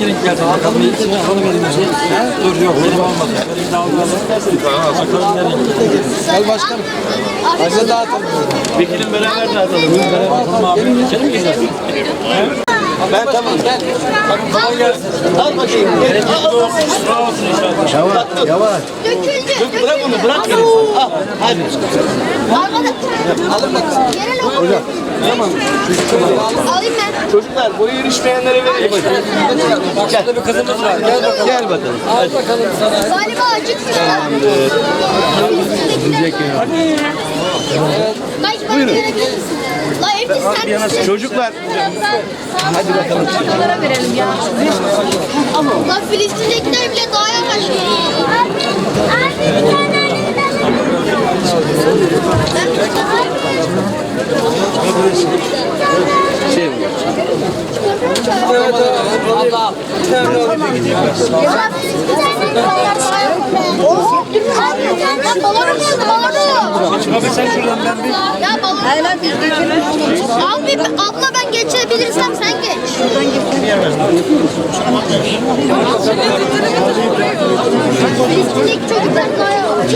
hangi renk geldi? Bakalım ikisini yapalım elimizi. Dur yok benim olmadı. Benim de almalı. Bakalım ne renk. Gel başkanım. Acı dağıtalım. Vekilim beraber dağıtalım. Bakalım abi. İçeri mi gidelim? Ben tamam gel. Kolay gelsin. Al bakayım. Al, al, al. Sağ olsun inşallah. Yavaş yavaş. Döküldü. Bırak onu bırak beni. Al hadi. Alın bakalım. Yere Hocam. Tamam. Alayım ben. Çocuklar boyu erişmeyenlere verelim. Bak şurada bir kızımız var. Gel bakalım. Gel bakalım. Al bakalım sana. Galiba. Buyurun. La hepsi sen misin? Çocuklar. Hadi bakalım. verelim ya. La Filistin'dekiler bile daha yavaş. Geliyor. Ya balonu nerede balonu? Abi sen şuradan ben bir Ya balonu. Al bir abla ben geçebilirsem sen geç. Filistin'deki çocuklar daha yavaş.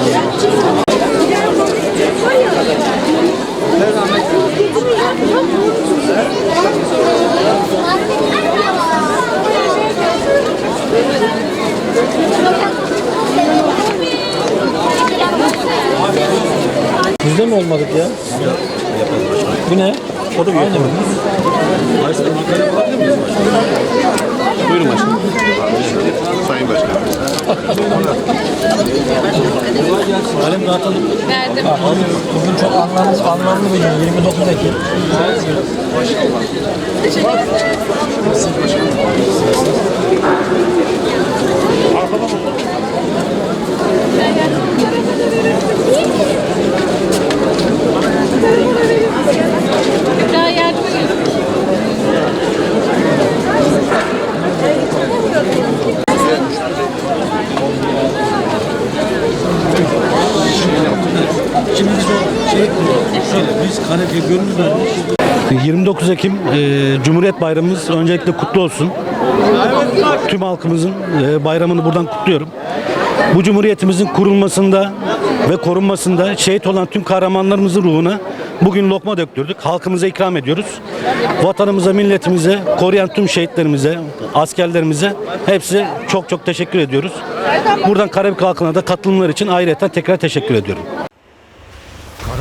Bizde mi olmadık ya? Bu ne? O da bir Aynı mı? buyurun başkanım. Sayın Başkanım. Kalem dağıtalım. Verdim. Bugün çok anlamlı, anlamlı bir gün. 29 Ekim. Daha Şimdi biz o şey şöyle biz kanepe gönül verdik. 29 Ekim e, Cumhuriyet Bayramımız öncelikle kutlu olsun. Tüm halkımızın e, bayramını buradan kutluyorum. Bu cumhuriyetimizin kurulmasında ve korunmasında şehit olan tüm kahramanlarımızın ruhuna bugün lokma döktürdük. Halkımıza ikram ediyoruz. Vatanımıza, milletimize, koruyan tüm şehitlerimize, askerlerimize hepsi çok çok teşekkür ediyoruz. Buradan Karabük halkına da katılımlar için ayrıca tekrar teşekkür ediyorum.